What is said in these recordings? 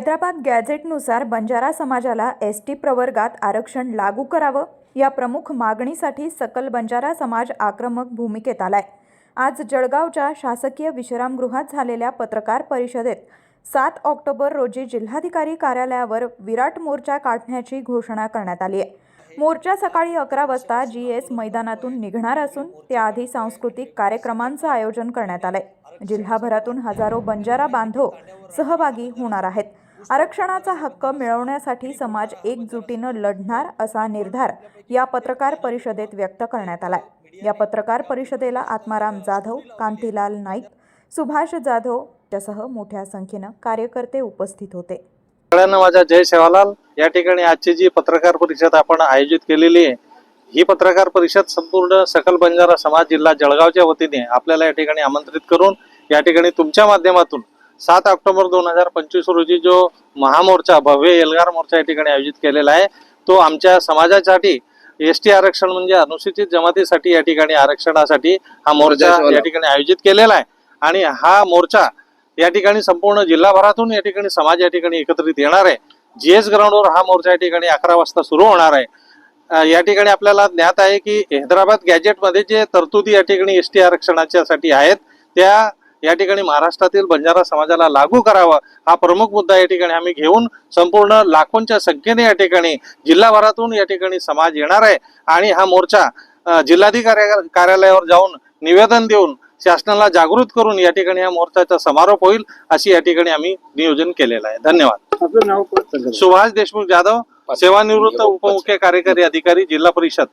हैदराबाद गॅझेटनुसार बंजारा समाजाला S T प्रवर्गात आरक्षण लागू करावं या प्रमुख मागणीसाठी सकल बंजारा समाज आक्रमक भूमिकेत आलाय. आज जळगावच्या शासकीय विश्रामगृहात झालेल्या पत्रकार परिषदेत सात ऑक्टोबर रोजी जिल्हाधिकारी कार्यालयावर विराट मोर्चा काढण्याची घोषणा करण्यात आली आहे. मोर्चा सकाळी अकरा वाजता जी एस मैदानातून निघणार असून त्याआधी सांस्कृतिक कार्यक्रमांचं आयोजन करण्यात आलंय. जिल्हाभरातून हजारो बंजारा बांधव सहभागी होणार आहेत. आरक्षणाचा हक्क मिळवण्यासाठी समाज एकजुटीनं लढणार असा निर्धार या पत्रकार परिषदेत व्यक्त करण्यात आलाय. या पत्रकार परिषदेला आत्माराम जाधव कांतीलाल नाईक सुभाष जाधव यासह मोठ्या संख्येनं कार्यकर्ते उपस्थित होते. सगळ्यांना माझा जय सेवालाल या ठिकाणी आजची जी पत्रकार परिषद आपण आयोजित केलेली आहे ही पत्रकार परिषद संपूर्ण सकल बंजारा समाज जिल्हा जळगावच्या वतीने आपल्याला या ठिकाणी आमंत्रित करून या ठिकाणी तुमच्या माध्यमातून सात ऑक्टोबर दोन हजार पंचवीस रोजी जो महामोर्चा भव्य एल्गार मोर्चा या ठिकाणी आयोजित केलेला आहे तो आमच्या समाजासाठी एस टी आरक्षण म्हणजे अनुसूचित जमातीसाठी या ठिकाणी आरक्षणासाठी हा मोर्चा या ठिकाणी आयोजित केलेला आहे. आणि हा मोर्चा या ठिकाणी संपूर्ण जिल्हाभरातून या ठिकाणी समाज या ठिकाणी एकत्रित येणार आहे. जीएस ग्राउंडवर हा मोर्चा या ठिकाणी अकरा वाजता सुरू होणार आहे. या ठिकाणी आपल्याला ज्ञात आहे की हैदराबाद गॅजेटमध्ये जे तरतुदी या ठिकाणी एस टी आरक्षणाच्यासाठी आहेत त्या या ठिकाणी महाराष्ट्रातील बंजारा समाजाला लागू करावा हा प्रमुख मुद्दा या ठिकाणी आम्ही घेऊन संपूर्ण लाखोंच्या संख्येने या ठिकाणी जिल्हाभरातून या ठिकाणी समाज येणार आहे. आणि हा मोर्चा जिल्हाधिकारी कार्यालयावर जाऊन निवेदन देऊन शासनाला जागृत करून या ठिकाणी या मोर्चाचा समारोप होईल अशी या ठिकाणी आम्ही नियोजन केलेलं आहे. धन्यवाद. सुभाष देशमुख जाधव सेवानिवृत्त उपमुख्य कार्यकारी अधिकारी जिल्हा परिषद.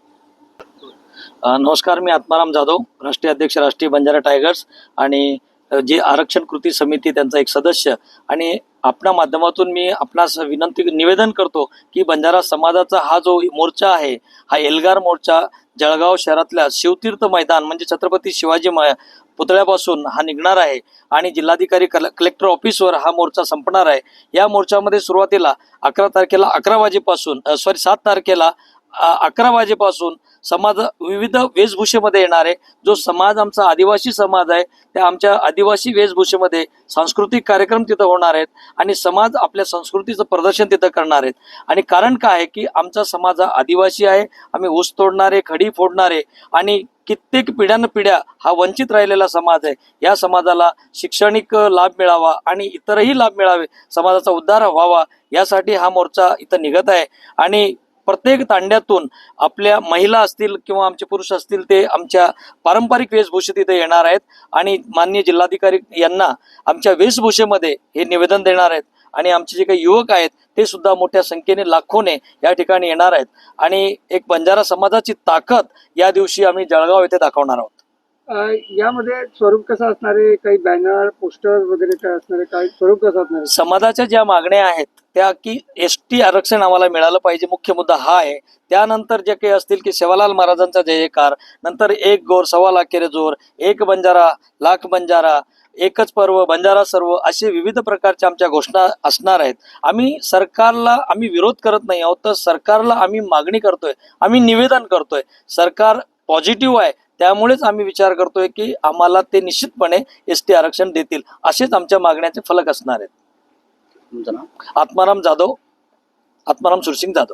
नमस्कार मी आत्माराम जाधव राष्ट्रीय अध्यक्ष राष्ट्रीय बंजारा टायगर्स आणि जे आरक्षण कृती समिती त्यांचा एक सदस्य आणि आपल्या माध्यमातून मी आपणास विनंती निवेदन करतो की बंजारा समाजाचा हा जो मोर्चा आहे हा एल्गार मोर्चा जळगाव शहरातल्या शिवतीर्थ मैदान म्हणजे छत्रपती शिवाजी पुतळ्यापासून हा निघणार आहे आणि जिल्हाधिकारी कल कलेक्टर ऑफिसवर हा मोर्चा संपणार आहे. या मोर्चामध्ये सुरुवातीला अकरा तारखेला अकरा वाजेपासून सॉरी सात तारखेला अकरा वाजेपासून समाज विविध वेशभूषेमध्ये येणारे जो समाज आमचा आदिवासी समाज आहे त्या आमच्या आदिवासी वेशभूषेमध्ये सांस्कृतिक कार्यक्रम तिथं होणार आहेत आणि समाज आपल्या संस्कृतीचं प्रदर्शन तिथं करणार आहेत. आणि कारण काय आहे की आमचा समाज हा आदिवासी आहे आम्ही ऊस तोडणारे खडी फोडणारे आणि कित्येक पिढ्यानपिढ्या हा वंचित राहिलेला समाज आहे. या समाजाला शैक्षणिक लाभ मिळावा आणि इतरही लाभ मिळावे समाजाचा उद्धार व्हावा यासाठी हा मोर्चा इथं निघत आहे. आणि प्रत्येक तांड्यातून आपल्या महिला असतील किंवा आमचे पुरुष असतील ते आमच्या पारंपरिक वेशभूषेत इथे येणार आहेत. आणि माननीय जिल्हाधिकारी यांना आमच्या वेशभूषेमध्ये हे निवेदन देणार आहेत. आणि आमचे जे काही युवक आहेत ते सुद्धा मोठ्या संख्येने लाखोने या ठिकाणी येणार आहेत. आणि एक बंजारा समाजाची ताकद या दिवशी आम्ही जळगाव येथे दाखवणार आहोत. यामध्ये स्वरूप कसं असणारे काही बॅनर पोस्टर वगैरे काय असणारे काय स्वरूप कसं असणार समाजाच्या ज्या मागण्या आहेत त्या की एस टी आरक्षण आम्हाला मिळालं पाहिजे मुख्य मुद्दा हा आहे. त्यानंतर जे काही असतील की सेवालाल महाराजांचा जयकार नंतर एक गोर सव्वा लाख केरे जोर एक बंजारा लाख बंजारा एकच पर्व बंजारा सर्व असे विविध प्रकारच्या आमच्या घोषणा असणार आहेत. आम्ही सरकारला आम्ही विरोध करत नाही आहोत तर सरकारला आम्ही मागणी करतोय आम्ही निवेदन करतोय. सरकार पॉझिटिव्ह आहे त्यामुळेच आम्ही विचार करतोय की आम्हाला ते निश्चितपणे एस टी आरक्षण देतील. असेच आमच्या मागण्याचे फलक असणार आहेत. आत्माराम जाधव आत्माराम सुरसिंग जाधव.